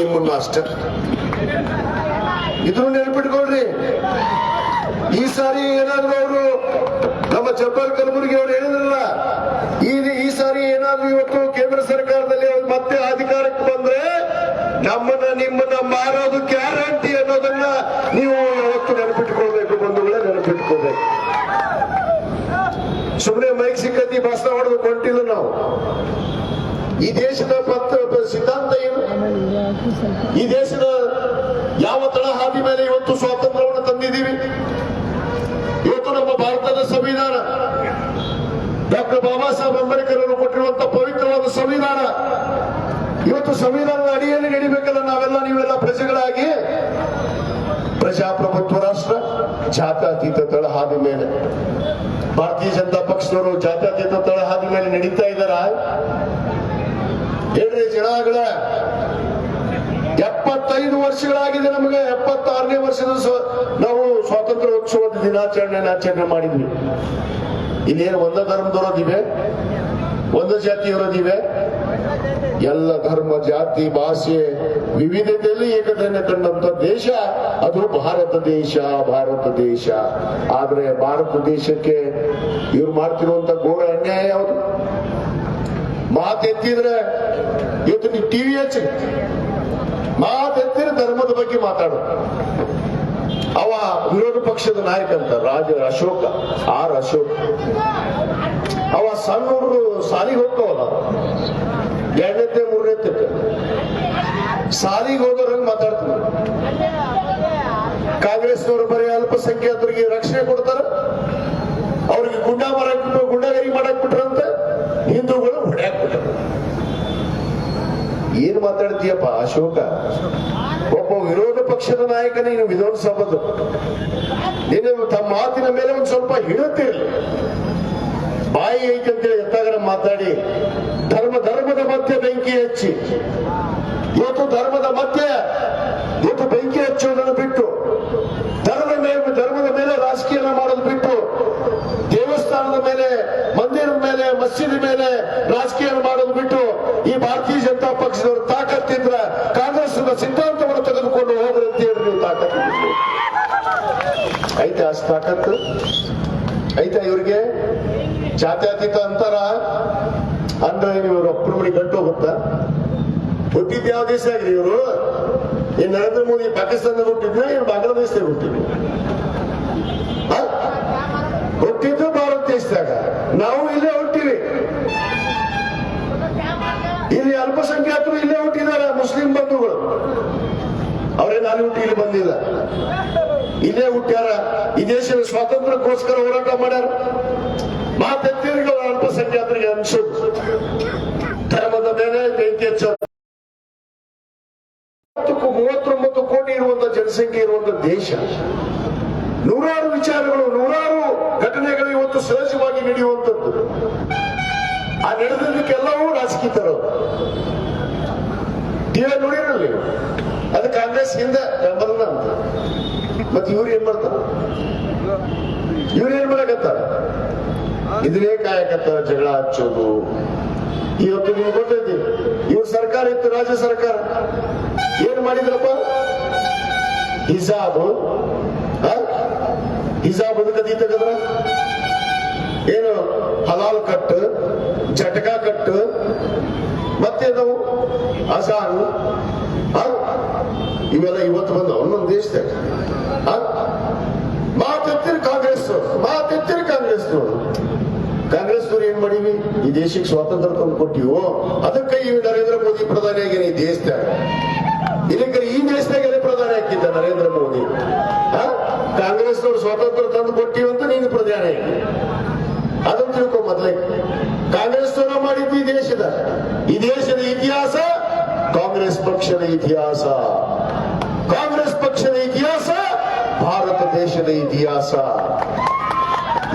ನಿಮ್ಮನ್ನ ಅಷ್ಟೆ. ಇದ್ರು ನೆನಪಿಟ್ಕೊಳ್ರಿ. ಈ ಸಾರಿ ಏನಾದ್ರು ಅವರು ನಮ್ಮ ಜಬ್ಬರ್ ಕಲಬುರ್ಗಿ ಅವರು ಹೇಳಿದ್ರಲ್ಲ, ಈ ಸಾರಿ ಏನಾದ್ರು ಇವತ್ತು ಕೇಂದ್ರ ಸರ್ಕಾರದಲ್ಲಿ ಮತ್ತೆ ಅಧಿಕಾರಕ್ಕೆ ಬಂದ್ರೆ ನಮ್ಮನ್ನ ನಿಮ್ಮನ್ನ ಮಾರೋದು ಗ್ಯಾರಂಟಿ ಅನ್ನೋದನ್ನ ನೀವು ಯಾವತ್ತು ನೆನಪಿಟ್ಕೊಳ್ಬೇಕು, ಬಂಧುಗಳೇ ನೆನಪಿಟ್ಕೋಬೇಕು ಸುಮ್ಮನೆ ಮೈಕ್ ಸಿಕ್ಕತಿ ಭಾಷಣ ಹೊಡೆದು ಕೊಟ್ಟಿಲ್ಲ ನಾವು. ಈ ದೇಶದ ಪತ್ರ ಸಿದ್ಧಾಂತ ಏನು? ಈ ದೇಶದ ಯಾವ ತಳಹಾದಿ ಮೇಲೆ ಇವತ್ತು ಸ್ವಾತಂತ್ರ್ಯವನ್ನು ತಂದಿದ್ದೀವಿ? ಇವತ್ತು ನಮ್ಮ ಭಾರತದ ಸಂವಿಧಾನ. ಡಾಕ್ಟರ್ ಬಾಬಾ ಸಾಹೇಬ್ ಅಂಬೇಡ್ಕರ್ ಅವರು ಕೊಟ್ಟಿರುವಂತಹ ಪವಿತ್ರವಾದ ಸಂವಿಧಾನ. ಇವತ್ತು ಸಂವಿಧಾನದ ಅಡಿಯಲ್ಲಿ ನಡಿಬೇಕಲ್ಲ ನಾವೆಲ್ಲ, ನೀವೆಲ್ಲ ಪ್ರಜೆಗಳಾಗಿ? ಪ್ರಜಾಪ್ರಭುತ್ವ ರಾಷ್ಟ್ರ, ಜಾತ್ಯತೀತ ತಳಹಾದಿ ಮೇಲೆ. ಭಾರತೀಯ ಜನತಾ ಪಕ್ಷದವರು ಜಾತ್ಯತೀತ ತಳಹಾದಿ ಮೇಲೆ ನಡೀತಾ ಇದ್ದಾರ? ಹೇಳ್ರಿ ಜನಗಳ ಎಪ್ಪತ್ತೈದು ವರ್ಷಗಳಾಗಿದೆ ನಮಗೆ, ಎಪ್ಪತ್ತಾರನೇ ವರ್ಷದ ನಾವು ಸ್ವಾತಂತ್ರ್ಯೋತ್ಸವದ ದಿನಾಚರಣೆಯನ್ನು ದಿನಾಚರಣೆ ಆಚರಣೆ ಮಾಡಿದ್ವಿ. ಇನ್ನೇನು ಒಂದ ಧರ್ಮದವರದಿವೆ ಒಂದು ಜಾತಿಯವರದಿವೆ ಎಲ್ಲ ಧರ್ಮ, ಜಾತಿ, ಭಾಷೆ, ವಿವಿಧತೆಯಲ್ಲಿ ಏಕತೆಯನ್ನು ಕಂಡಂತ ದೇಶ, ಅದು ಭಾರತ ದೇಶ ಭಾರತ ದೇಶ. ಆದ್ರೆ ಭಾರತ ದೇಶಕ್ಕೆ ಇವ್ರು ಮಾಡ್ತಿರುವಂತ ಘೋರ ಅನ್ಯಾಯ ಯಾವುದು? ಮಾತೆತ್ತಿದ್ರೆ ಇವತ್ತು ನೀವು ಟಿವಿ ಹಚ್ಚಿ. ಮಾತೆತ್ತಿದ್ರೆ ಧರ್ಮದ ಬಗ್ಗೆ ಮಾತಾಡು. ಅವ ವಿರೋಧ ಪಕ್ಷದ ನಾಯಕ ಅಂತ, ರಾಜ ಅಶೋಕ, ಆರ್ ಅಶೋಕ್. ಅವ ಸಣ್ಣ ಹುಡುಗರು ಸಾಲಿಗೆ ಹೋಗ್ತಾವಲ್ಲ. ಎರಡನೇ ಮೂರನೇ ಸಾಲಿಗೆ ಹೋದವ್ರಂಗ್ ಮಾತಾಡ್ತಾರೆ. ಕಾಂಗ್ರೆಸ್ನವರು ಬರೀ ಅಲ್ಪಸಂಖ್ಯಾತರಿಗೆ ರಕ್ಷಣೆ ಕೊಡ್ತಾರ. ಅವ್ರಿಗೆ ಗುಂಡ ಮಾಡಕ್ ಗುಂಡಗರಿ ಮಾಡಕ್ ಬಿಟ್ರಂತೆ ಏನ್ ಮಾತಾಡ್ತೀಯಪ್ಪ ಅಶೋಕ ಒಬ್ಬ ವಿರೋಧ ಪಕ್ಷದ ನಾಯಕ ನೀನು ವಿಧಾನಸಭದ ನೀನು ತಮ್ಮ ಮಾತಿನ ಮೇಲೆ ಒಂದ್ ಸ್ವಲ್ಪ ಹಿಡುತ್ತಿರಲಿ ಬಾಯಿ ಐತೆ ಅಂತೇಳಿ ಎತ್ತಾಗರ ಮಾತಾಡಿ. ಧರ್ಮ, ಧರ್ಮದ ಮಧ್ಯೆ ಬೆಂಕಿ ಹಚ್ಚಿ. ಇವತ್ತು ಧರ್ಮದ ಮಧ್ಯೆ, ಇವತ್ತು ಬೆಂಕಿ ಹಚ್ಚೋದನ್ನು ಬಿಟ್ಟು, ಧರ್ಮದ ಮೇಲೆ ಧರ್ಮದ ಮೇಲೆ ರಾಜಕೀಯ ಮಾಡೋದು ಬಿಟ್ಟು ದೇವಸ್ಥಾನದ ಮೇಲೆ ಮಂದಿರದ ಮೇಲೆ, ಮಸೀದಿ ಮೇಲೆ ರಾಜಕೀಯ ಮಾಡೋದು ಬಿಟ್ಟು ಈ ಭಾರತೀಯ ಜನತಾ ಪಕ್ಷದವರು ತಾಕತ್ತಿದ್ರ ಕಾಂಗ್ರೆಸ್ ಸಿದ್ಧಾಂತವನ್ನು ತೆಗೆದುಕೊಂಡು ಹೋಗ್ರಿ ಅಂತ ಹೇಳಿ ನೀವು ತಾಕತ್ತು ಐತೆ ಅಷ್ಟು ತಾಕತ್ತು. ಐತೆ ಇವ್ರಿಗೆ? ಜಾತ್ಯತೀತ ಅಂತಾರ ಅಂದ್ರೆ ಇವರು ಅಪ್ಪನ ಮನೆ ಗಂಟು ಹೋಗುತ್ತಾ. ಹುಟ್ಟಿದ್ ಯಾವ ದೇಶ ಆಗಿದೆ ಇವರು? ಈ ನರೇಂದ್ರ ಮೋದಿ ಪಾಕಿಸ್ತಾನದಾಗ ಹುಟ್ಟಿದ್ನ ಇವ್ರು ಬಾಂಗ್ಲಾದೇಶದಾಗ ಹುಟ್ಟಿದ್ರು? ಹುಟ್ಟಿದ್ದು ದೇಶದಾಗ ನಾವು ಇಲ್ಲೇ ಹುಟ್ಟಿವಿ. ಇಲ್ಲಿ ಅಲ್ಪಸಂಖ್ಯಾತರು ಇಲ್ಲೇ ಹುಟ್ಟಿದಾರ ಮುಸ್ಲಿಂ ಬಂಧುಗಳು. ಅವರೇ ನಾನು ಹುಟ್ಟಿ ಇಲ್ಲಿ ಬಂದಿಲ್ಲ. ಇಲ್ಲೇ ಹುಟ್ಟ್ಯಾರ. ಈ ದೇಶದ ಸ್ವಾತಂತ್ರ್ಯಕ್ಕೋಸ್ಕರ ಹೋರಾಟ ಮಾಡ್ಯಾರ. ಮಾತೆತ್ತಿರಿಗೆ ಅಲ್ಪಸಂಖ್ಯಾತರಿಗೆ ಅನ್ಸೋದು ಧರ್ಮದ ಮೇಲೆ ಬೆಂಕಿ ಮೂವತ್ತೊಂಬತ್ತು ಕೋಟಿ ಇರುವಂತ ಜನಸಂಖ್ಯೆ ಇರುವಂತ ದೇಶ. ನೂರಾರು ವಿಚಾರಗಳು, ನೂರಾರು ಇವತ್ತು ಸಹಜವಾಗಿ ನಡೆಯುವಂಥದ್ದು. ಆ ನಡೆದದಕ್ಕೆಲ್ಲವೂ ರಾಜಕೀಯ ತರೋದು ನೀವೇ ನೋಡಿರಲಿ. ಅದು ಕಾಂಗ್ರೆಸ್ ಹಿಂದೆ ಬೆಂಬಲ ಅಂತ. ಮತ್ತೆ ಇವ್ರು ಏನ್ ಮಾಡ್ತಾರ? ಇವ್ರು ಏನ್ ಮಾಡಕತ್ತಾರ? ಇದನ್ನೇ ಕಾಯಕತ್ತಾರ ಜಗಳ ಹಚ್ಚೋದು. ಇವತ್ತು ನೀವು ಗೊತ್ತೈತಿ, ಇವ್ರ ಸರ್ಕಾರ ಇತ್ತು, ರಾಜ್ಯ ಸರ್ಕಾರ. ಏನ್ ಮಾಡಿದ್ರಪ್ಪ? ಹಿಜಾಬ್ ಹಿಜಾಬ್ ಅದಕ್ಕೆ ತೆಗದ್ರ? ಹಲಾಲ್ ಕಟ್ ಚಟಕ ಕಟ್ ಮತ್ತೆ ನಾವು ಅಜಾನ್ ಆ? ಇವೆಲ್ಲ ಇವತ್ತು ಬಂದ ಒಂದೊಂದು ದೇಶದಾಗ? ಮಾತೆತ್ತಿರ ಕಾಂಗ್ರೆಸ್ ಮಾತೆತ್ತಿರ ಕಾಂಗ್ರೆಸ್ ಕಾಂಗ್ರೆಸ್ ಏನ್ ಮಾಡೀವಿ? ಈ ದೇಶಕ್ಕೆ ಸ್ವಾತಂತ್ರ್ಯ ತಂದು ಕೊಟ್ಟಿವೋ? ಅದಕ್ಕೆ ಈ ನರೇಂದ್ರ ಮೋದಿ ಪ್ರಧಾನಿ ಆಗ್ಯಾನ ಈ ದೇಶದಾಗ ಇದಕ್ಕೆ ಈ ದೇಶದಾಗೆಲ್ಲ ಪ್ರಧಾನಿ ಹಾಕಿದ್ದ ನರೇಂದ್ರ ಮೋದಿ. ಕಾಂಗ್ರೆಸ್ ಕಾಂಗ್ರೆಸ್ನವ್ರು ಸ್ವಾತಂತ್ರ್ಯ ತಂದು ಕೊಟ್ಟಿವಂತ ನೀನು ಪ್ರಧಾನಿ ಆಗಿ. ತಿಳ್ಕೊ ಮೊದಲೇ. ಕಾಂಗ್ರೆಸ್ ಮಾಡಿದ್ದು ಈ ದೇಶದ. ಈ ದೇಶದ ಇತಿಹಾಸ ಕಾಂಗ್ರೆಸ್ ಪಕ್ಷದ ಇತಿಹಾಸ. ಕಾಂಗ್ರೆಸ್ ಪಕ್ಷದ ಇತಿಹಾಸ ಭಾರತ ದೇಶದ ಇತಿಹಾಸ.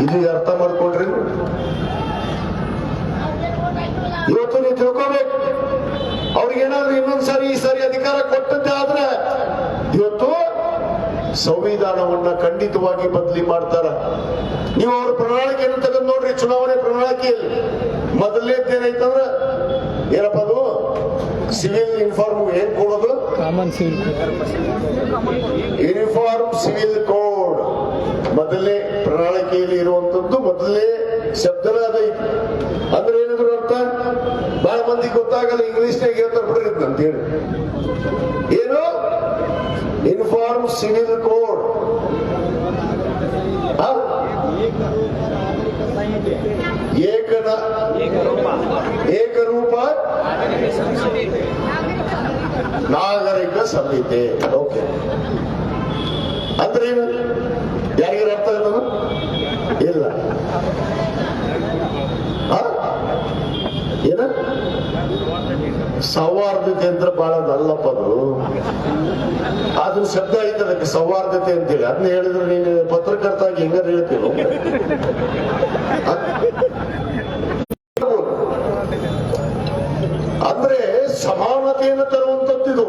ಇದು ಅರ್ಥ ಮಾಡ್ಕೊಂಡ್ರಿ? ಇವತ್ತು ನೀವು ತಿಳ್ಕೋಬೇಕು. ಅವ್ರಿಗೇನಾದ್ರೂ ಇನ್ನೊಂದ್ಸರಿ ಈ ಸಾರಿ ಅಧಿಕಾರ ಕೊಟ್ಟದ್ದೇ ಸಂವಿಧಾನವನ್ನ ಖಂಡಿತವಾಗಿ ಬದಲಿ ಮಾಡ್ತಾರ. ನೀವು ಅವ್ರ ಪ್ರಣಾಳಿಕೆಯನ್ನು ತೆಗೆದು ನೋಡ್ರಿ ಚುನಾವಣೆ ಪ್ರಣಾಳಿಕೆಯಲ್ಲಿ. ಮೊದಲನೇದ್ದೇನೈತಂದ್ರ ಏನಪ್ಪ ಅದು? ಸಿವಿಲ್ ಇನ್ಫಾರ್ಮ್ ಏನ್ ಕೊಡೋದು common civil uniform civil code. ಮೊದಲೇ ಪ್ರಣಾಳಿಕೆಯಲ್ಲಿ ಇರುವಂತದ್ದು ಮೊದಲೇ ಶಬ್ದನ ಅದ ಐತಿ ಅಂದ್ರೆ ಏನಂದ್ರೆ ಅರ್ಥ? ಬಹಳ ಮಂದಿ ಗೊತ್ತಾಗಲ್ಲ ಇಂಗ್ಲಿಷ್ನಾಗ ಹೇಳ್ತಾರೆ ಬಿಡ್ರಿ ಅಂತ ಹೇಳಿ. ಏನು? Uniform civil code. ಏಕನ ಏಕರೂಪ? ನಾಗರಿಕ ಸಂಹಿತೆ. ಓಕೆ ಅಂದ್ರೆ ಏನು? ಯಾರಿಗಾರ ಅರ್ಥ ಇಲ್ಲ ಆ? ಏನ ಸೌಹಾರ್ದತೆ ಅಂದ್ರೆ ಬಹಳ ಅಲ್ಲಪ್ಪ ಅದು. ಅದ್ರ ಶಬ್ದ ಐತೆ ಅದಕ್ಕೆ ಸೌಹಾರ್ದತೆ ಅಂತೇಳಿ. ಅದನ್ನ ಹೇಳಿದ್ರೆ ನೀನು ಪತ್ರಕರ್ತ ಆಗಿ ಹೆಂಗಾರ ಹೇಳ್ತೀವಿ ಅಂದ್ರೆ ಸಮಾನತೆಯನ್ನು ತರುವಂತದ್ದು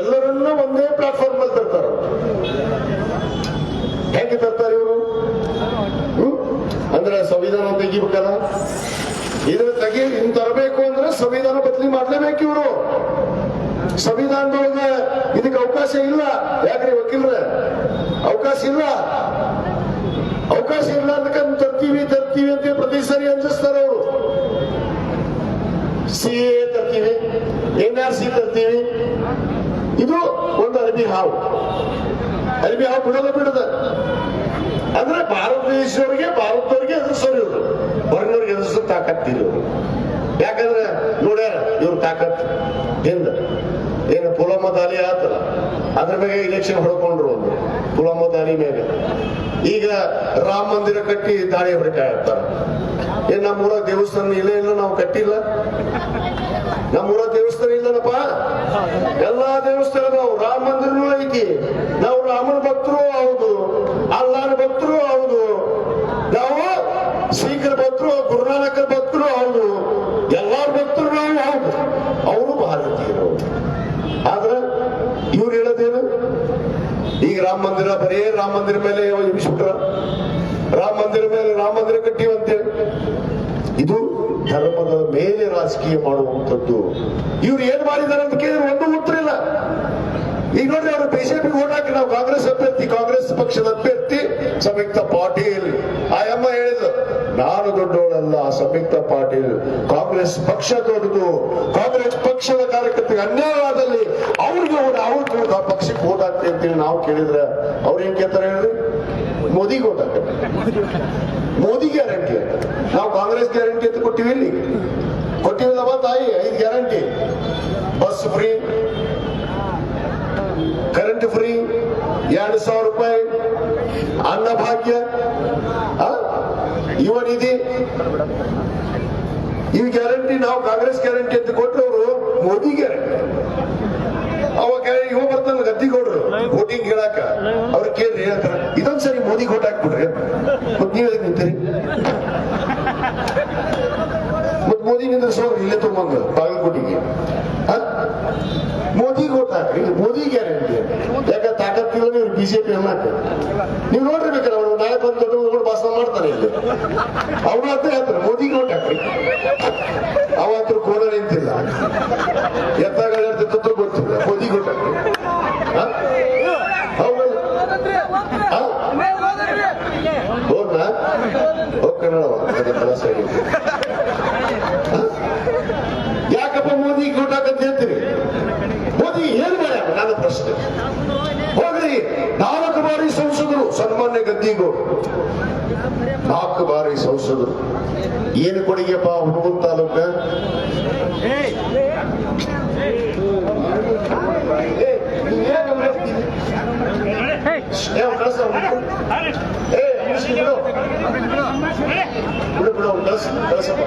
ಎಲ್ಲರನ್ನ ಒಂದೇ ಪ್ಲಾಟ್ಫಾರ್ಮ್ ಅಲ್ಲಿ ತರ್ತಾರ. ಹೆಂಗೆ ತರ್ತಾರೆ ಇವರು? ಅಂದ್ರೆ ಸಂವಿಧಾನ ತೆಗಿಬೇಕಲ್ಲ? ಇದನ್ನ ತೆಗಿ ಇನ್ ತರಬೇಕು ಅಂದ್ರೆ ಸಂವಿಧಾನ ಬದಲಿ ಮಾಡ್ಲೇಬೇಕು ಇವರು. ಸಂವಿಧಾನದೊಳಗ ಇದಕ್ಕೆ ಅವಕಾಶ ಇಲ್ಲ. ಯಾಕ್ರಿ ವಕೀಲ್ರ? ಅವಕಾಶ ಇಲ್ಲ. ಅವಕಾಶ ಇಲ್ಲ ಅದಕ್ಕೆ ತರ್ತೀವಿ ತರ್ತೀವಿ ಅಂತ ಪ್ರತಿ ಸರಿ ಅಂಜಿಸ್ತಾರ ಅವರು. ಸಿ ಎ ತರ್ತೀವಿ ಎನ್ ಆರ್ ಸಿ ತರ್ತೀವಿ. ಇದು ಒಂದು ಅರಬಿ ಹಾವು. ಅರಬಿ ಹಾವು ಬಿಡೋದ ಬಿಡದ. ಅಂದ್ರೆ ಭಾರತ ದೇಶದವರಿಗೆ, ಭಾರತದವರಿಗೆ ಎದುರಿಸೋರು ಇವರು. ಹೊರಗಿನವ್ರಿಗೆ ಎದುರಿಸೋ ತಾಕತ್ತಿಲ್ಲ ಯಾಕಂದ್ರೆ ನೋಡ್ಯಾರ, ಇವ್ರ ತಾಕತ್ ಹಿಂದ. ಏನು ಪುಲಮ್ಮ ದಾಲಿ ಆತಲ್ಲ, ಅದ್ರ ಮೇಲೆ ಇಲೆಕ್ಷನ್ ಹೊಡ್ಕೊಂಡ್ರು ಒಂದು ಪುಲಮ್ಮ ದಾಲಿ ಮೇಲೆ ಈಗ ರಾಮ ಮಂದಿರ ಕಟ್ಟಿ ದಾಳಿ ಹೊರಟಾಗ್ತಾರ ಏನ್ ನಮ್ಮೂರ ದೇವಸ್ಥಾನ ಇಲ್ಲ ಇಲ್ಲ, ನಾವು ಕಟ್ಟಿಲ್ಲ? ನಮ್ಮೂರ ದೇವಸ್ಥಾನ ಇಲ್ಲನಪ್ಪ. ಎಲ್ಲಾ ದೇವಸ್ಥಾನ ರಾಮ ಮಂದಿರನೂ ಐತಿ. ನಾವು ರಾಮನ ಭಕ್ತರು ಹೌದು, ಅಲ್ಲಾನ ಭಕ್ತರು ಹೌದು ನಾವು ಶ್ರೀಕರ ಭಕ್ತರು ಗುರುನಾನಕರ ಭಕ್ತರು ಹೌದು ಎಲ್ಲಾರ ಭಕ್ತರು ನಾವು ಹೌದು ಅವರು ಭಾರತೀಯರು ಆದ್ರೆ ಇವ್ರು ಹೇಳೋದೇನು ಈಗ ರಾಮ ಮಂದಿರ ಬರೇ ರಾಮ ಮಂದಿರ ಮೇಲೆ ಶುಕ್ರ ರಾಮ ಮಂದಿರ ಮೇಲೆ ರಾಮ ಮಂದಿರ ಕಟ್ಟಿವಂತೇಳಿ ಇದು ಧರ್ಮದ ಮೇಲೆ ರಾಜಕೀಯ ಮಾಡುವಂಥದ್ದು. ಇವ್ರು ಏನ್ ಮಾಡಿದಾರೆ ಅಂತ ಕೇಳಿದ್ರೆ ಒಂದು ಉತ್ತರ ಇಲ್ಲ. ಈಗ ನೋಡ್ರಿ ಅವರು ಬಿಜೆಪಿ ಓಟ್ ಹಾಕಿ ನಾವು ಕಾಂಗ್ರೆಸ್ ಅಭ್ಯರ್ಥಿ, ಕಾಂಗ್ರೆಸ್ ಪಕ್ಷದ ಅಭ್ಯರ್ಥಿ, ಸಂಯುಕ್ತ ಪಾಟೀಲ್. ಆಯಮ್ಮ ಹೇಳಿದ್ರು ನಾನು ದೊಡ್ಡವಳಲ್ಲ, ಸಂಯುಕ್ತ ಪಾಟೀಲ್. ಕಾಂಗ್ರೆಸ್ ಪಕ್ಷ ದೊಡ್ಡದು. ಕಾಂಗ್ರೆಸ್ ಪಕ್ಷದ ಕಾರ್ಯಕರ್ತರಿಗೆ ಅನ್ಯಾಯವಾದಲ್ಲಿ ಅವ್ರಿಗೆ ಓಟ್ ಅವ್ರ ಪಕ್ಷಕ್ಕೆ ಓಟ್ ಅಂತೇಳಿ ನಾವು ಕೇಳಿದ್ರೆ ಅವ್ರು ಏನ್ ಕೇಳ್ತಾರೆ ಹೇಳ್ರಿ ಮೋದಿ ಓಟ್ ಮೋದಿ ಗ್ಯಾರಂಟಿ. ನಾವು ಕಾಂಗ್ರೆಸ್ ಗ್ಯಾರಂಟಿ ಅಂತ ಕೊಟ್ಟಿವಿ ಇಲ್ಲಿ. ಕೊಟ್ಟಿವಿಲ್ಲವ ತಾಯಿ, ಐದು guarantee. Bus free, current free, ಎರಡು ಸಾವಿರ ರೂಪಾಯಿ, ಅನ್ನ ಭಾಗ್ಯ, ಆ? ಯುವ ನಿಧಿ. ಈ ಗ್ಯಾರಂಟಿ ನಾವು ಕಾಂಗ್ರೆಸ್ ಗ್ಯಾರಂಟಿ ಅಂತ ಕೊಟ್ಟವರು ಮೋದಿ ಗ್ಯಾರಂಟಿ. ಅವ ಗದ್ದಿಗೌಡ್ರು ವೋಟಿಂಗ್ ಹೇಳಾಕ ಅವ್ರು ಕೇಳಿ ಹೇಳ್ತಾರ. ಇದೊಂದ್ ಸರಿ ಮೋದಿ ಓಟ್ ಹಾಕ್ಬಿಡ್ರಿ ಮತ್ ನೀವ್ ಎದಕ್ ನಿಂತೀರಿ? ಮತ್ ಮೋದಿ ನಿಂದ್ರಿಸೋರು ಇಲ್ಲೇ ತಗೊಂಬಂದು, ಬಾಗಲಕೋಟಿಗೆ. ಮೋದಿ ಓಟ್ ಹಾಕ್ರಿ. ಮೋದಿ ಗ್ಯಾರಂಟಿ ಯಾಕ ತಾಕತ್ತಿಲ್ಲ ಇವ್ರು ಬಿಜೆಪಿ ಅನ್ನಕ್ಕೆ ನೀವು ಬೇಕಾರೆ ಅವ್ರು ನಾಳೆ ಬಂದು ದೊಡ್ಡ ಭಾಷಣ ಮಾಡ್ತಾರೆ ಇಲ್ಲಿ. ಅವ್ರು ಅಂತ ಹೇಳ್ತಾರೆ ಮೋದಿ ಓಟ್ ಹಾಕ್ರಿ. ಅವತ್ತು ಕೋಣ ನಿಂತಿಲ್ಲ. ಎತ್ತಾಗ ಗೊತ್ತಿಲ್ಲ. ಮೋದಿ ಓಟ್ ಹಾಕ್ರಿ ಆ? ಹೌದಲ್ಲ ಆ? ಹೋದ್ನಾ ಹೋಗ್ ಕನ್ನಡವ ಕೆಲಸ ಯಾಕಪ್ಪ ಮೋದಿ ಹಾಕಂತ ಹೇಳ್ತೀರಿ? ಮೋದಿ ಏನ್ ಮಾಡ್ಯಾರ? ನನ್ನ ಪ್ರಶ್ನೆ. ಹೋಗ್ರಿ. ನಾಲ್ಕು ಬಾರಿ ಸಂಸದರು ಸನ್ಮಾನ್ಯ ಗದ್ದಿಗೌಡರು ನಾಲ್ಕು ಬಾರಿ ಸಂಸದರು. ಏನು ಕೊಡುಗೆಪ್ಪ ಹುಡುಗನ್ ತಾಲೂಕ? ಏ, ನೀವೇನ್ ಮಾಡ್ತೀರಿ? ಏ, ಅವ್ನ್ ಕಳ್ಸ ಕಳ್ಸಪ್ಪ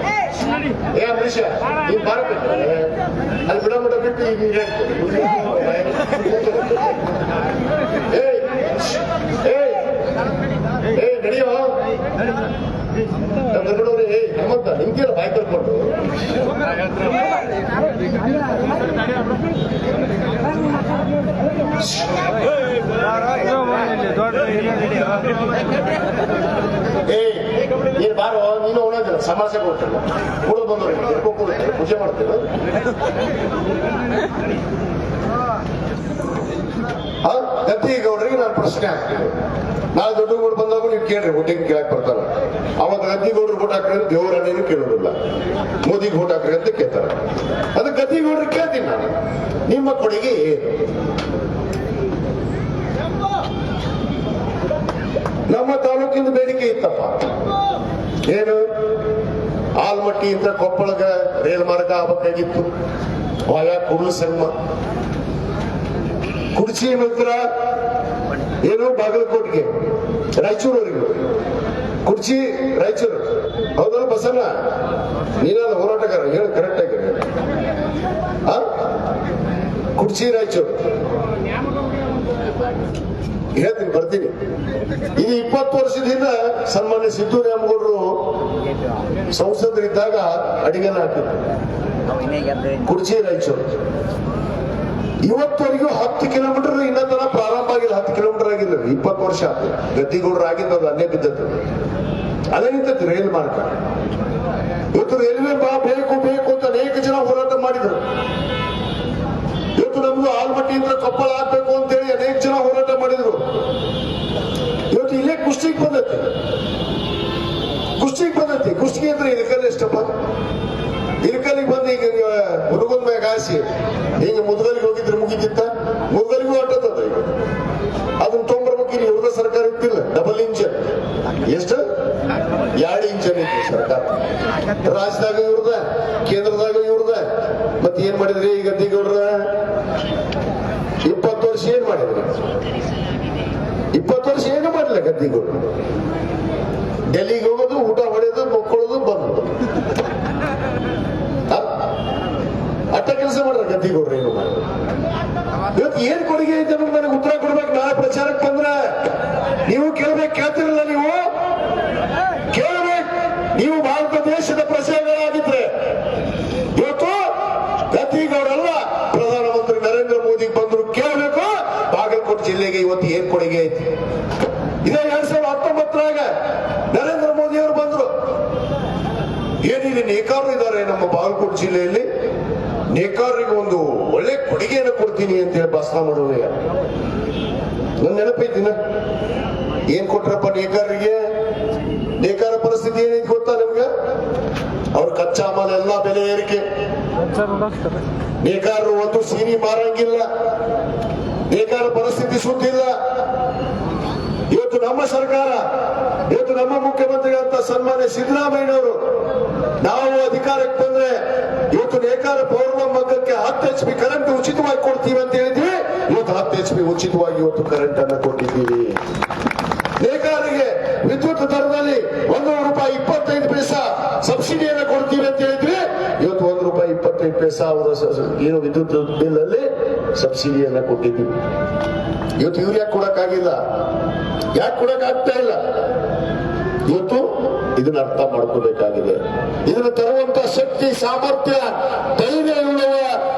ಏ ಬಾರೋ ನೀನು ಉಣೋದಿಲ್ಲ ಸಮಾಜಕ್ಕೆ ಬಂದವರು ಕೂಡ ಬಂದವ್ರಿಗೆ ಪೂಜೆ ಮಾಡ್ತೇವೆ ಗದ್ದಿಗೌಡರಿಗೆ ನಾನು ಪ್ರಶ್ನೆ ಹಾಕ್ತೀನಿ. ನಾಳೆ ದೊಡ್ಡ ದೊಡ್ಡಗೌಡ ಬಂದಾಗ ನೀವು ಕೇಳ್ರಿ ಊಟಕ್ಕೆ ಕೇಳಕ್ ಬರ್ತಾರ ಅವಾಗ ಗದ್ದಿಗೌಡರು ಓಟ್ ಹಾಕ್ರಿ ದೇವರನ್ನೇನು ಕೇಳೋದಿಲ್ಲ. ಮೋದಿಗೆ ಓಟ್ ಹಾಕ್ರಿ ಅಂತ ಕೇಳ್ತಾರೆ. ಅದು ಗದ್ದಿಗೌಡರು ಕೇಳ್ತೀನಿ ನಾನು. ನಿಮ್ಮ ಕೊಡುಗೆ ಏನು? ನಮ್ಮ ತಾಲೂಕಿನ ಬೇಡಿಕೆ ಇತ್ತಪ್ಪ. ಏನು? ಆಲ್ಮಟ್ಟಿಯಿಂದ ಕೊಪ್ಪಳಗ ರೈಲ್ ಮಾರ್ಗ ಆಗಬೇಕಾಗಿತ್ತು. ವಾಯ ಕುರುಳು ಸಂಗಮ ಕುರ್ಚಿ ನಂತರ ಏನು ಬಾಗಲಕೋಟ್ಗೆ, ರಾಯಚೂರವರೆಗೂ. ಕುರ್ಚಿ ರಾಯಚೂರು. ಹೌದಲ್ಲ ಬಸಣ್ಣ? ನೀನಾದ ಹೋರಾಟಗಾರ, ಹೇಳು ಕರೆಕ್ಟ್ ಆಗಿ? ಕುರ್ಚಿ ರಾಯಚೂರು. ಹೇಳ್ತೀನಿ, ಬರ್ತೀನಿ. ಇದು ಇಪ್ಪತ್ತು ವರ್ಷದಿಂದ ಸನ್ಮಾನ್ಯ ಸಿದ್ದು ನ್ಯಾಮಗೌಡರು ಸಂಸದರಿದ್ದಾಗ ಅಡಿಗೆನ ಹಾಕಿದ್ರು. ಕುರ್ಚಿ ರಾಯಚೂರು. ಇವತ್ತವರೆಗೂ ಹತ್ತು ಕಿಲೋಮೀಟರ್ ಇನ್ನ ಪ್ರಾರಂಭ ಆಗಿಲ್ಲ, ಹತ್ತು ಕಿಲೋಮೀಟರ್ ಆಗಿಲ್ಲ. ಇಪ್ಪತ್ತು ವರ್ಷ ಆಯ್ತು ಗದ್ದಿಗೌಡರು ಆಗಿದ್ದು ಅದು ಅಲ್ಲೇ ಬಿದ್ದದ್ದು. ಅದೇ ನಿಂತೈತಿ ರೈಲ್ ಮಾರ್ಗ. ಇವತ್ತು ರೈಲ್ವೆ ಬಾ, ಬೇಕು ಬೇಕು ಅಂತ ಅನೇಕ ಜನ ಹೋರಾಟ ಮಾಡಿದ್ರು. ಇವತ್ತು ನಮ್ದು ಆಲ್ಮಟ್ಟಿಯಿಂದ ಕೊಪ್ಪಳ ಆಗ್ಬೇಕು ಅಂತೇಳಿ ಅನೇಕ ಜನ ಹೋರಾಟ ಮಾಡಿದ್ರು. ಇವತ್ತು ಇಲ್ಲೇ ಕುಷ್ಟಿಗೆ ಬಂದೈತಿ ಕುಷ್ಟಿಗೆ ಬಂದೈತಿ ಕುಸ್ತಿಗೆ ಅಂದ್ರೆ ಇಳಕಲ್ ಎಷ್ಟಪ್ಪ? ಇಳಕಲ್ಲಿಗೆ ಬಂದು ಈಗ ಹುಡುಗನ ಮ್ಯಾಗ ಹಾಸಿ ಹಿಂಗ ಮುದ್ಗಲಿಗೆ ಹೋಗಿದ್ರೆ ಮುಗಿತಿತ್ತ? ಮುದ್ಗಲಿಗೂ ಹೊಟ್ಟದ ಅದನ್ನ ತೊಗೊಂಬರ್ಬೇಕು ಇಲ್ಲಿ ಇವ್ರದ ಸರ್ಕಾರ ಇತ್ತಿಲ್ಲ ಡಬಲ್ ಇಂಚ್ ಎಷ್ಟು? ಎರಡು ಇಂಚನ್ ಐತಿ ಸರ್ಕಾರ. ರಾಜ್ಯದಾಗ ಇವ್ರದ, ಕೇಂದ್ರದಾಗ ಇವ್ರದ. ಮತ್ತೆ ಏನ್ ಮಾಡಿದ್ರಿ ಈಗ ಗದ್ದಿಗೌಡ್ರ ಮಾಡಿದ್ರಿ ಇಪ್ಪತ್ತು ವರ್ಷ ಏನು ಮಾಡಲಿಲ್ಲ ಗದ್ದಿಗಳು ಡೆಲ್ಲಿಗೆ ಹೋಗೋದು, ಊಟ ಹೊಡೆಯೋದು ಮಕ್ಕಳೋದು ಬಂದು. ಅಟ್ಟ ಕೆಲಸ ಮಾಡ್ರ ಗದ್ದಿಗೌಡ್ರು ಏನು ಮಾಡಿದ್ರು ಇವತ್ತು ಏನ್ ಕೊಡುಗೆ ಐತೆ ನನಗೆ ಉತ್ತರ ಕೊಡ್ಬೇಕು. ನಾಳೆ ಪ್ರಚಾರಕ್ಕೆ ಬಂದ್ರ ನೀವು ಕೇಳ್ಬೇಕು, ಕೇಳ್ತಿರಲ್ಲ ನೀವು ಕೇಳ್ಬೇಕು ನೀವು ಭಾರತ ದೇಶದ ಪ್ರಜೆಗಳಾಗಿದ್ರೆ ಇವತ್ತು ಗದ್ದಿಗೌಡರಲ್ಲ ಪ್ರಧಾನಮಂತ್ರಿ ನರೇಂದ್ರ ಮೋದಿ ಬಂದ್ರು ಕೇಳಬೇಕು ಬಾಗಲಕೋಟೆ ಜಿಲ್ಲೆಗೆ ಇವತ್ತು ಏನ್ ಕೊಡುಗೆ ಐತಿ? ಇದೇ ಎರಡ್ ಸಾವಿರದ ಹತ್ತೊಂಬತ್ತರಾಗ ನರೇಂದ್ರ ಮೋದಿ ಅವರು ಬಂದ್ರು. ಏನಿಲ್ಲಿ ನೇಕಾರರು ಇದ್ದಾರೆ ನಮ್ಮ ಬಾಗಲಕೋಟೆ ಜಿಲ್ಲೆಯಲ್ಲಿ? ನೇಕಾರರಿಗೆ ಒಂದು ಒಳ್ಳೆ ಕೊಡುಗೆಯನ್ನು ಕೊಡ್ತೀನಿ ಅಂತ ಹೇಳಿ ಭಾಷಣ ಮಾಡುವೆ ನನ್ನ ನೆನಪೈತಿನ ಏನ್ ಕೊಟ್ರಪ್ಪ ನೇಕಾರರಿಗೆ? ನೇಕಾರ ಪರಿಸ್ಥಿತಿ ಏನೈತಿ ಗೊತ್ತಾ ನಿಮ್ಗೆ? ಅವ್ರ ಕಚ್ಚಾ ಮಾಲ ಎಲ್ಲಾ ಬೆಲೆ ಏರಿಕೆ. ನೇಕಾರರು ಒಂದು ಸೀನಿ ಮಾರಂಗಿಲ್ಲ. ನೇಕಾರ ಪರಿಸ್ಥಿತಿ ಸುತ್ತಿಲ್ಲ ಇವತ್ತು ನಮ್ಮ ಸರ್ಕಾರ, ಇವತ್ತು ನಮ್ಮ ಮುಖ್ಯಮಂತ್ರಿಗಳಂತ ಸನ್ಮಾನ್ಯ ಸಿದ್ದರಾಮಯ್ಯನವರು, ನಾವು ಅಧಿಕಾರಕ್ಕೆ ಬಂದ್ರೆ ಇವತ್ತು ಏಕಾರ ಪೌರ್ಣ ಮಗ್ಗಕ್ಕೆ ಹತ್ತು ಎಚ್ ಪಿ ಕರೆಂಟ್ ಉಚಿತವಾಗಿ ಕೊಡ್ತೀವಿ ಅಂತ ಹೇಳಿದ್ವಿ. ಇವತ್ತು ಹತ್ತು ಎಚ್ ಪಿ ಉಚಿತವಾಗಿ ಇವತ್ತು ಕರೆಂಟ್ ಅನ್ನು ಕೊಟ್ಟಿದ್ದೀವಿ. ನೇಕಾರಿಗೆ ವಿದ್ಯುತ್ ದರದಲ್ಲಿ ಒಂದು ರೂಪಾಯಿ ಇಪ್ಪತ್ತೈದು ಪೈಸಾ ಸಬ್ಸಿಡಿಯನ್ನು ಕೊಡ್ತೀವಿ ಅಂತ ಹೇಳಿದ್ವಿ. ಇವತ್ತು ಒಂದು ರೂಪಾಯಿ ಇಪ್ಪತ್ತೈದು ಪೈಸಾ ಅವರ ಏನು ವಿದ್ಯುತ್ ಬಿಲ್ ಅಲ್ಲಿ ಸಬ್ಸಿಡಿಯನ್ನ ಕೊಟ್ಟಿದ್ದೀವಿ ಇವತ್ತು ಇವ್ರು ಯಾಕೆ ಕೊಡಕ್ಕಾಗಿಲ್ಲ. ಯಾಕೆ ಕೊಡಕ್ ಆಗ್ತಾ ಇಲ್ಲ? ಇವತ್ತು ಇದನ್ನ ಅರ್ಥ ಮಾಡ್ಕೋಬೇಕಾಗಿದೆ. ಇದನ್ನ ತರುವಂತ ಶಕ್ತಿ, ಸಾಮರ್ಥ್ಯ, ಧೈರ್ಯ ಲೋಕಸಭಾ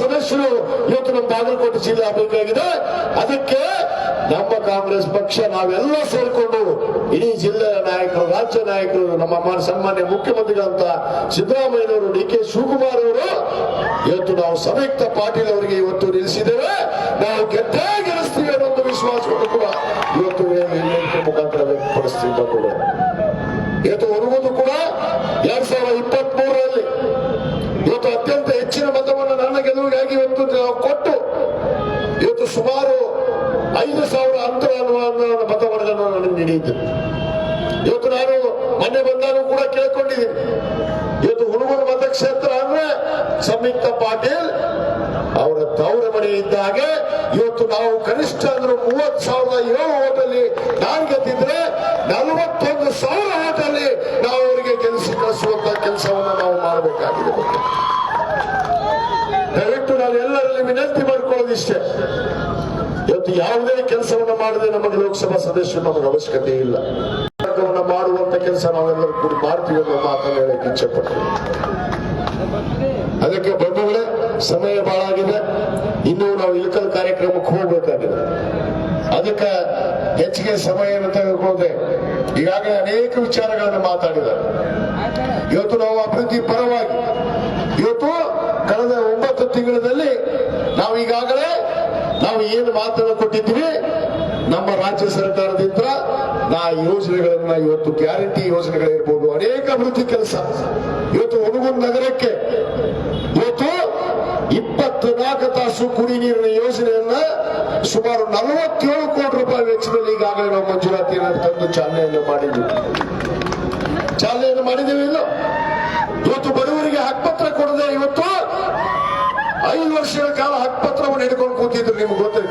ಸದಸ್ಯರು ಇವತ್ತು ನಮ್ಮ ಬಾಗಲಕೋಟೆ ಜಿಲ್ಲೆ ಆಗಬೇಕಾಗಿದೆ. ಅದಕ್ಕೆ ನಮ್ಮ ಕಾಂಗ್ರೆಸ್ ಪಕ್ಷ ನಾವೆಲ್ಲ ಸೇರಿಕೊಂಡು ಇಡೀ ಜಿಲ್ಲೆಯ ನಾಯಕರು, ರಾಜ್ಯ ನಾಯಕರು, ನಮ್ಮ ಸನ್ಮಾನ್ಯ ಮುಖ್ಯಮಂತ್ರಿಗಳಂತ ಸಿದ್ದರಾಮಯ್ಯನವರು ಡಿ ಕೆ ಶಿವಕುಮಾರ್ ಅವರು ಇವತ್ತು ನಾವು ಸಂಯುಕ್ತ ಪಾಟೀಲ್ ಅವರಿಗೆ ಇವತ್ತು ನಿಲ್ಲಿಸಿದ್ದೇವೆ. ನಾವು ಗೆದ್ದೇ ಗೆಲ್ಲಿಸ್ತೀವಿ ಅನ್ನೋ ಒಂದು ಕೂಡ ಸುಮಾರು ಐದು ಸಾವಿರ ಹತ್ತು ಅನ್ನುವ ಮತವನ್ನು ನನಗೆ ನೀಡಿದ್ದು. ಇವತ್ತು ನಾನು ಮೊನ್ನೆ ಬಂದಾಗ ಕೂಡ ಕೇಳ್ಕೊಂಡಿದ್ದೀನಿ. ಇವತ್ತು ಹುಡುಗರ ಮತಕ್ಷೇತ್ರ ಅಂದ್ರೆ ಸಂಯುಕ್ತ ಪಾಟೀಲ್ ಅವರ ತವರ ಮನೆ ಇದ್ದಾಗೆ ಇವತ್ತು ನಾವು ಕನಿಷ್ಠ ಅಂದ್ರೆ ಮೂವತ್ ಸಾವಿರದ ಏಳು ಓಟಲ್ಲಿ ನಾನ್ ಗೆದ್ದಿದ್ರೆ ನಲವತ್ತೊಂದು ಸಾವಿರ ಓಟಲ್ಲಿ ನಾವು ಅವರಿಗೆ ಕೆಲಸ ಕಳಿಸುವಂತ ಕೆಲಸವನ್ನು ನಾವು ಮಾಡಬೇಕಾಗಿದೆ. ದಯವಿಟ್ಟು ಮಾಡ್ಕೊಳ್ಳೋದಿಷ್ಟೇ ಇವತ್ತು ಯಾವುದೇ ಕೆಲಸವನ್ನು ಮಾಡದೆ ನಮಗೆ ಲೋಕಸಭಾ ಸದಸ್ಯರು ನಮಗೆ ಅವಶ್ಯಕತೆ ಇಲ್ಲ. ಮಾಡುವಂತ ಕೆಲಸ ನಾವೆಲ್ಲರೂ ಕೂಡಿ ಮಾಡ್ತೀವಿ ಅನ್ನೋ ಮಾತನ್ನು ಹೇಳಕ್ಕೆ ಇಚ್ಛೆ ಅದಕ್ಕೆ ಬಂಧುಗಳೇ, ಸಮಯ ಬಹಳ ಆಗಿದೆ. ಇನ್ನು ನಾವು ಇಳಕಲ್ ಕಾರ್ಯಕ್ರಮಕ್ಕೆ ಹೋಗ್ಬೇಕಾಗಿದೆ. ಅದಕ್ಕೆ ಹೆಚ್ಚಿಗೆ ಸಮಯವನ್ನು ತೆಗೆದುಕೊಳ್ಳದೆ ಈಗಾಗಲೇ ಅನೇಕ ವಿಚಾರಗಳನ್ನು ಮಾತಾಡಿದ್ದಾರೆ. ಇವತ್ತು ನಾವು ಅಭಿವೃದ್ಧಿ ಪರವಾಗಿ, ಇವತ್ತು ಕಳೆದ ಒಂಬತ್ತು ತಿಂಗಳಲ್ಲಿ ನಾವು ಈಗಾಗಲೇ ನಾವು ಏನು ಮಾತನ್ನು ಕೊಟ್ಟಿದ್ದೀವಿ, ನಮ್ಮ ರಾಜ್ಯ ಸರ್ಕಾರದಿಂದ ನಾ ಯೋಜನೆಗಳನ್ನ ಇವತ್ತು ಗ್ಯಾರಂಟಿ ಯೋಜನೆಗಳಿರ್ಬೋದು, ಅನೇಕ ಅಭಿವೃದ್ಧಿ ಕೆಲಸ. ಇವತ್ತು ಹುಡುಗನ್ ನಗರಕ್ಕೆ ಇವತ್ತು ಇಪ್ಪತ್ನಾಲ್ಕು ತಾಸು ಕುಡಿ ನೀರಿನ ಯೋಜನೆಯನ್ನ ಸುಮಾರು ನಲವತ್ತೇಳು ಕೋಟಿ ರೂಪಾಯಿ ವೆಚ್ಚದಲ್ಲಿ ಈಗಾಗಲೇ ನಾವು ಮಂಜೂರಾತಿಯನ್ನು ತಂದು ಚಾಲನೆಯನ್ನು ಮಾಡಿದ್ದೀವಿ ಚಾಲನೆಯನ್ನು ಮಾಡಿದ್ದೇವೆ ಇವತ್ತು ಬಡವರಿಗೆ ಹಕ್ಕುಪತ್ರ ಕೊಡದೆ ಇವತ್ತು ಐದು ವರ್ಷಗಳ ಕಾಲ ಹಕ್ಕುಪತ್ರವನ್ನು ಹಿಡ್ಕೊಂಡು ಕೂತಿದ್ರು, ನಿಮ್ಗೆ ಗೊತ್ತಿದೆ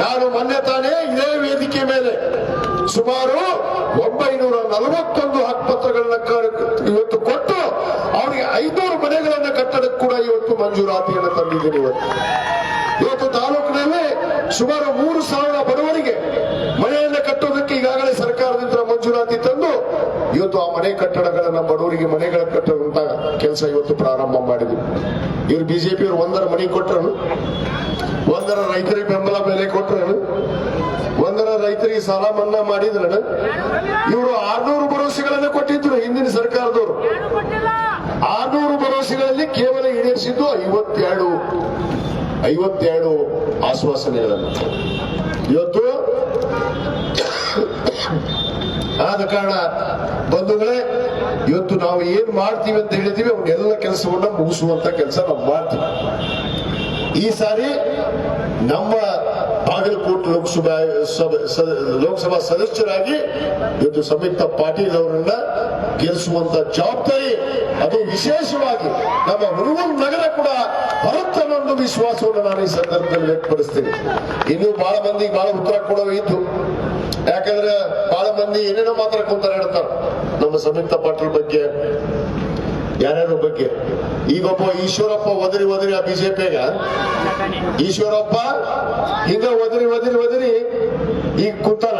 ನಾನು ಮೊನ್ನೆ ತಾನೇ ಇದೇ ವೇದಿಕೆ ಮೇಲೆ ಸುಮಾರು ಒಂಬೈನೂರ ನಲವತ್ತೊಂದು ಹಕ್ಪತ್ರಗಳನ್ನ ಇವತ್ತು ಕೊಟ್ಟು ಅವರಿಗೆ ಐನೂರು ಮನೆಗಳನ್ನ ಕಟ್ಟಡಕ್ಕೆ ಕೂಡ ಇವತ್ತು ಮಂಜೂರಾತಿಯನ್ನು ತಂದಿದ್ದೀನಿ ಇವತ್ತು. ಇವತ್ತು ತಾಲೂಕಿನಲ್ಲಿ ಸುಮಾರು ಮೂರು ಸಾವಿರ ಬಡವರಿಗೆ ಮನೆಯನ್ನ ಕಟ್ಟೋದಕ್ಕೆ ಈಗಾಗಲೇ ಸರ್ಕಾರದಿಂದ ಮಂಜೂರಾತಿ ಇವತ್ತು ಆ ಮನೆ ಕಟ್ಟಡಗಳನ್ನ ಬಡವರಿಗೆ ಮನೆಗಳ ಕಟ್ಟುವಂತ ಕೆಲಸ ಇವತ್ತು ಪ್ರಾರಂಭ ಮಾಡಿದ್ವಿ ಇವ್ರು ಬಿಜೆಪಿಯವರು ಒಂದರ ಮನೆ ಕೊಟ್ಟರು ಒಂದರ ರೈತರಿಗೆ ಬೆಂಬಲ ಬೆಲೆ ಕೊಟ್ಟರು ಒಂದರ ರೈತರಿಗೆ ಸಾಲ ಮನ್ನಾ ಮಾಡಿದ್ರ ಇವರು ಆರ್ನೂರು ಭರವಸೆಗಳನ್ನು ಕೊಟ್ಟಿದ್ರು ಹಿಂದಿನ ಸರ್ಕಾರದವರು. ಆರ್ನೂರು ಭರವಸೆಗಳಲ್ಲಿ ಕೇವಲ ಈಡೇರಿಸಿದ್ದು ಐವತ್ತೆರಡು ಐವತ್ತೆರಡು ಆಶ್ವಾಸನೆಗಳನ್ನು. ಇವತ್ತು ಆದ ಕಾರಣ ಬಂಧುಗಳೇ ಇವತ್ತು ನಾವು ಏನ್ ಮಾಡ್ತೀವಿ ಅಂತ ಹೇಳಿದೀವಿ ಅವನ್ನೆಲ್ಲ ಕೆಲಸವನ್ನ ಮುಗಿಸುವಂತ ಕೆಲಸ ನಾವು ಮಾಡ್ತೀವಿ. ಈ ಸಾರಿ ನಮ್ಮ ಬಾಗಲಕೋಟೆ ಲೋಕಸಭಾ ಲೋಕಸಭಾ ಸದಸ್ಯರಾಗಿ ಇವತ್ತು ಸಂಯುಕ್ತ ಪಾಟೀಲ್ ಅವರನ್ನ ಗೆಲ್ಲಿಸುವಂತ ಜವಾಬ್ದಾರಿ ಅದು ವಿಶೇಷವಾಗಿ ನಮ್ಮ ಹುಡುಗನ ನಗರ ಕೂಡ ಬರುತ್ತನ್ನೊಂದು ವಿಶ್ವಾಸವನ್ನು ನಾನು ಈ ಸಂದರ್ಭದಲ್ಲಿ ವ್ಯಕ್ತಪಡಿಸ್ತೇನೆ. ಇನ್ನು ಬಹಳ ಮಂದಿಗೆ ಬಹಳ ಉತ್ತರ ಕೊಡೋದು ಇತ್ತು ಯಾಕಂದ್ರೆ ಬಹಳ ಮಂದಿ ಏನೇನೋ ಮಾತ್ರ ಕುಂತಾರ ಹೇಳ್ತಾರೆ. ನಮ್ಮ ಸಂಯುಕ್ತ ಪಾಟೀಲ್ ಬಗ್ಗೆ, ಯಾರ್ಯಾರ ಬಗ್ಗೆ? ಈಗೊಬ್ಬ ಈಶ್ವರಪ್ಪ ಒದರಿ ಒದರಿ ಆ ಬಿಜೆಪಿಗ ಈಶ್ವರಪ್ಪ ಹಿಂಗ ಒದರಿ ಒದರಿ ಒದರಿ ಈಗ ಕೂತಾನ.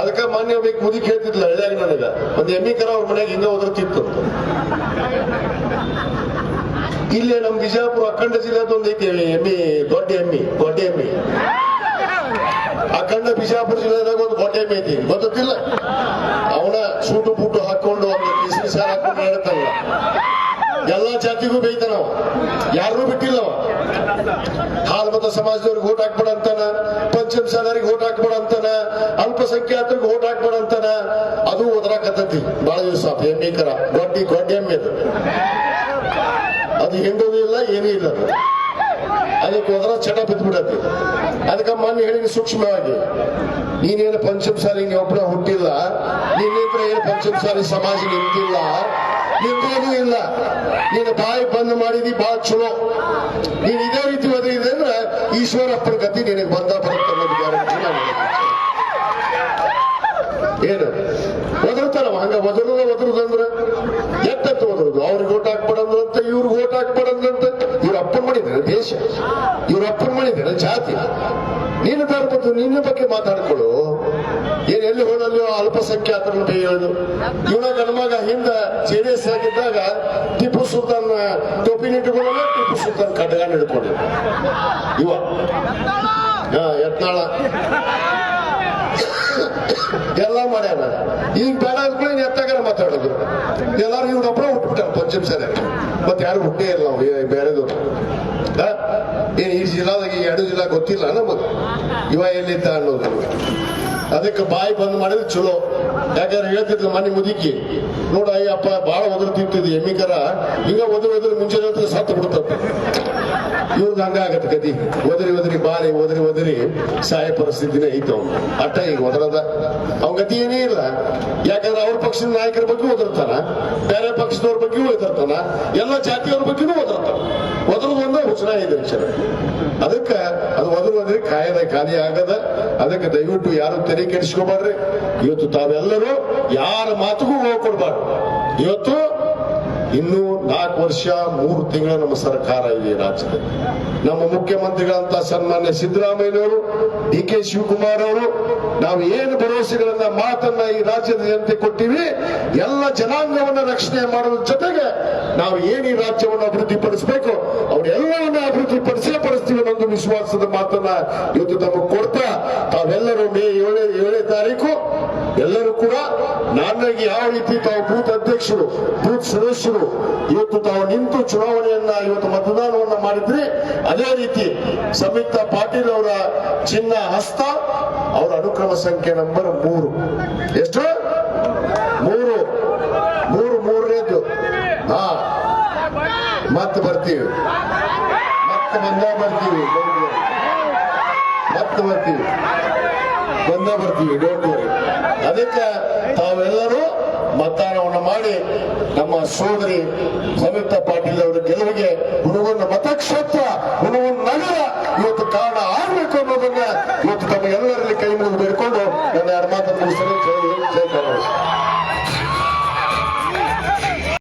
ಅದಕ್ಕ ಮಾನ್ಯ ಒಬ್ಬ ಮುದಿ ಕೇಳ್ತಿದ್ಲ ಹಳ್ಳಿಯಾಗ ನನಗ. ಒಂದ್ ಎಮ್ಮಿ ಕರ ಅವ್ರ ಮನೆಗೆ ಹಿಂಗ ಒದರ್ತಿತ್ತು. ಇಲ್ಲೇ ನಮ್ ಬಿಜಾಪುರ ಅಖಂಡ ಜಿಲ್ಲೆದ ಒಂದ್ ಐತಿ ಎಮ್ಮಿ ದೊಡ್ಡ ಎಮ್ಮಿ ದೊಡ್ಡ ಎಮ್ಮಿ ಅಖಂಡ ಬಿಜಾಪುರ ಜಿಲ್ಲೆದಾಗ ಒಂದು ಕೋಟೆ ಎಮ್ಮಿ ಐತಿ. ಗೊತ್ತಿಲ್ಲ. ಅವನ ಸೂಟು ಬೂಟು ಹಾಕೊಂಡು ಬಿಸಿಲು ಬಿಸಿ ಹಾಕೊಂಡು ಹೇಳ್ತಾನಲ್ಲ. ಎಲ್ಲಾ ಜಾತಿಗೂ ಬೈತಾನವ ಯಾರನ್ನೂ ಬಿಟ್ಟಿಲ್ಲ ಅವ. ಹಾಲ್ಮತ ಸಮಾಜದವ್ರಿಗೆ ಓಟ್ ಹಾಕ್ಬೇಡ ಅಂತಾನ. ಪಂಚಮ ಸಾಲರಿಗೆ ಓಟ್ ಹಾಕ್ಬೇಡ ಅಂತಾನ. ಅಲ್ಪಸಂಖ್ಯಾತರಿಗೆ ಓಟ್ ಹಾಕ್ಬೇಡ ಅಂತಾನ. ಅದು ಓದ್ರಾಕತ್ತತಿ ಬಹಳ ದಿವಸ ಎಮ್ಮಿಕರ ಗೊಡ್ಡಿ ಗೊಡ್ಡಿ ಎಮ್ಮೆ ಅದು. ಅದು ಹೆಂಗೋದು ಇಲ್ಲ, ಏನೂ ಇಲ್ಲ ಅದಕ್ಕೆ ಹೋದ್ರ ಚಟ ಬಿದ್ಬಿಡತ್ತೆ ಅದಕ್ಕೆ ಮೊನ್ನೆ ಹೇಳಿದ್ರೆ ಸೂಕ್ಷ್ಮವಾಗಿ, ನೀನೇನು ಪಂಚಮ ಸಾರಿ ಒಬ್ಬನ ಹುಟ್ಟಿಲ್ಲ ನಿನ್ನಿಂದ ಏನು ಪಂಚಮ ಸಾರಿ ಸಮಾಜ ನಿಂತಿಲ್ಲ ನಿಂತೇನು ಇಲ್ಲ. ನೀನು ಬಾಯಿ ಬಂದ್ ಮಾಡಿದಿ ಬಾಳ ಚಲೋ. ನೀನ್ ಇದೇ ರೀತಿ ಒದಗಿದೆ ಅಂದ್ರೆ ಈಶ್ವರಪ್ಪನ ಗತಿ ನಿನಗೆ ಬಂದ ಬರುತ್ತೆ ಅನ್ನೋದು ಗ್ಯಾರಂಟಿ ಏನು? ಒದರ್ತಾರವ ಹಂಗ ಒದರದ ಒದರುದಂದ್ರ ಎತ್ತ ಒದರುದು. ಅವ್ರಿಗೆ ಓಟ್ ದೇಶ. ಇವ್ರ ಅಪ್ಪನ ಜಾತಿ. ನೀನು ಧರ್ಮದ್ದು ನಿನ್ನ ಬಗ್ಗೆ ಮಾತಾಡ್ಕೊಳ್ಳು. ಏನ್ ಎಲ್ಲಿ ಹೋದಲ್ಲಿ ಅಲ್ಪಸಂಖ್ಯಾತರನ್ನ ಬೇಯೋದು ಇವನ ಗಣಮಗ ಹಿಂದ ಜೆ ಡಿ ಎಸ್ ಆಗಿದ್ದಾಗ ಟಿಪ್ಪು ಸುಲ್ತಾನ್ ಟಿಪ್ಪು ಸುಲ್ತಾನ್ ಕಡ್ಡಗಾನ ಹಿಡ್ಕೊಂಡು ಇವ. ಯತ್ನಾಳ. ಎಲ್ಲ ಮಾಡ್ಯಾನ ಈಗ ಬೇಡ ಅಂದ್ಕೊಳ್ಳಿ ಎತ್ತಾಗ ಮಾತಾಡೋದು. ಎಲ್ಲಾರು ಇವ್ರೊಬ್ಬರ ಹುಟ್ಬಿಟ್ಟಾರ ಪಂಚಮ ಸರಿ ಮತ್ತೆ ಯಾರು ಹುಟ್ಟೇ ಇಲ್ಲ ನಾವು ಬೇರೆದು? ಏ, ಈ ಜಿಲ್ಲಾದಾಗ ಈ ಎರಡು ಜಿಲ್ಲಾ ಗೊತ್ತಿಲ್ಲ ನಮಗೆ. ಇವ ಎಲ್ಲಿದ್ದ ಅನ್ನೋದು. ಅದಕ್ಕೆ ಬಾಯಿ ಬಂದ್ ಮಾಡಿದ್ರೆ ಚಲೋ. ಯಾಕಂದ್ರೆ ಹೇಳ್ತಿದ್ರು ಮನೆ ಮುದುಕಿ, ನೋಡ ಅಯ್ಯಪ್ಪ, ಬಾಳ ಒದ್ರ ತಿಂತಿದ್ವಿ ಎಮ್ಮಿಕರ. ಹಿಂಗ ಒದ್ರ ಒದ್ರ ಮುಂಚೆ ಸತ್ತು ಬಿಡ್ತಪ್ಪ ಇವ್ರಿಗೆ ಹಂಗಾಗತ್ತೆ ಗತಿ. ಒದರಿ ಒದರಿ, ಬಾರಿ, ಒದರಿ ಒದರಿ. ಸಾಯ ಪರಿಸ್ಥಿತಿನೇ ಐತೆ ಅವ್ನು. ಅಟ್ಟ ಈಗ ಒದರದ. ಅವ್ನ ಗತಿ ಏನೇ ಇಲ್ಲ. ಯಾಕಂದ್ರೆ ಅವ್ರ ಪಕ್ಷದ ನಾಯಕರ ಬಗ್ಗೆ ಒದರ್ತಾನ. ಬೇರೆ ಪಕ್ಷದವ್ರ ಬಗ್ಗೆಯೂ ಒದರ್ತಾನ. ಎಲ್ಲ ಜಾತಿಯವ್ರ ಬಗ್ಗೆನೂ ಒದರ್ತಾನ. ಒದರದು ಒಂದೇ ಹುಚ್ಚನ ಇದೆ ವಿಚಾರ. ಅದಕ್ಕೆ ಅದು ಒದರು, ಒದರಿ ಕಾಯದ ಖಾಲಿ ಆಗದ. ಅದಕ್ಕೆ ದಯವಿಟ್ಟು ಯಾರು ತೆರಿಗೆ ಕೆಡಿಸ್ಕೋಬಾರ್ರಿ. ಇವತ್ತು ತಾವೆಲ್ಲರೂ ಯಾರ ಮಾತುಗೂ ಹೋಗ್ಕೊಡ್ಬಾರ್ದು. ಇವತ್ತು ಇನ್ನು ನಾಲ್ಕು ವರ್ಷ, ಮೂರು ತಿಂಗಳು ನಮ್ಮ ಸರ್ಕಾರ ಇದೆ ರಾಜ್ಯದಲ್ಲಿ. ನಮ್ಮ ಮುಖ್ಯಮಂತ್ರಿಗಳಂತ ಸನ್ಮಾನ್ಯ ಸಿದ್ದರಾಮಯ್ಯನವರು ಡಿ ಕೆ ಶಿವಕುಮಾರ್ ಅವರು, ನಾವು ಏನು ಭರವಸೆಗಳನ್ನ ಮಾತನ್ನ ಈ ರಾಜ್ಯದ ಜನತೆ ಕೊಟ್ಟಿವಿ, ಎಲ್ಲ ಜನಾಂಗವನ್ನ ರಕ್ಷಣೆ ಮಾಡೋದ್ರ ಜೊತೆಗೆ ನಾವು ಏನು ಈ ರಾಜ್ಯವನ್ನು ಅಭಿವೃದ್ಧಿ ಪಡಿಸಬೇಕು ಅವರೆಲ್ಲವನ್ನ ಅಭಿವೃದ್ಧಿ ಪಡಿಸೇ ಪಡಿಸ್ತೀವಿ ಅನ್ನೋದು ವಿಶ್ವಾಸದ ಮಾತನ್ನ ಇವತ್ತು ತಮಗೆ ಕೊಡ್ತಾ, ತಾವೆಲ್ಲರೂ ಮೇ ಏಳನೇ ಏಳನೇ ತಾರೀಕು ಎಲ್ಲರೂ ಕೂಡ ನನಗೆ ಯಾವ ರೀತಿ ತಾವು ಬೂತ್ ಅಧ್ಯಕ್ಷರು, ಬೂತ್ ಸದಸ್ಯರು, ಇವತ್ತು ತಾವು ನಿಂತು ಚುನಾವಣೆಯನ್ನ ಇವತ್ತು ಮತದಾನವನ್ನ ಮಾಡಿದ್ರಿ ಅದೇ ರೀತಿ ಸಂಯುಕ್ತ ಪಾಟೀಲ್ ಅವರ ಚಿನ್ನ ಹಸ್ತ, ಅವರ ಅನುಕ್ರಮ ಸಂಖ್ಯೆ ನಂಬರ್ ಮೂರು. ಎಷ್ಟು? ಮೂರು. ಮೂರು, ಮೂರನೇದು. ಹಾ. ಮತ್ತೆ ಬರ್ತೀವಿ. ಮತ್ತೆ ಬಂದ ಬರ್ತೀವಿ. ಮತ್ತೆ ಬರ್ತೀವಿ. ಬಂದ ಬರ್ತೀವಿ ಡೋಂಟ್ ವರಿ ಅದಕ್ಕೆ ತಾವೆಲ್ಲರೂ ಮತದಾನವನ್ನು ಮಾಡಿ ನಮ್ಮ ಸೋದರಿ ಸಂಯುಕ್ತ ಪಾಟೀಲ್ ಅವರ ಗೆಲುವಿಗೆ ಹುಡುಗನ ಮತಕ್ಷೇತ್ರ ಹುಡುಗನ ನಗರ ಇವತ್ತು ಕಾರಣ ಆಗ್ಬೇಕು ಅನ್ನೋದನ್ನ ಇವತ್ತು ತಮ್ಮ ಎಲ್ಲರಲ್ಲಿ ಕೈ ಮುಗಿದು ಬೇಡಿಕೊಂಡು ನನ್ನ ಎರಡು ಮಾತನ್ನು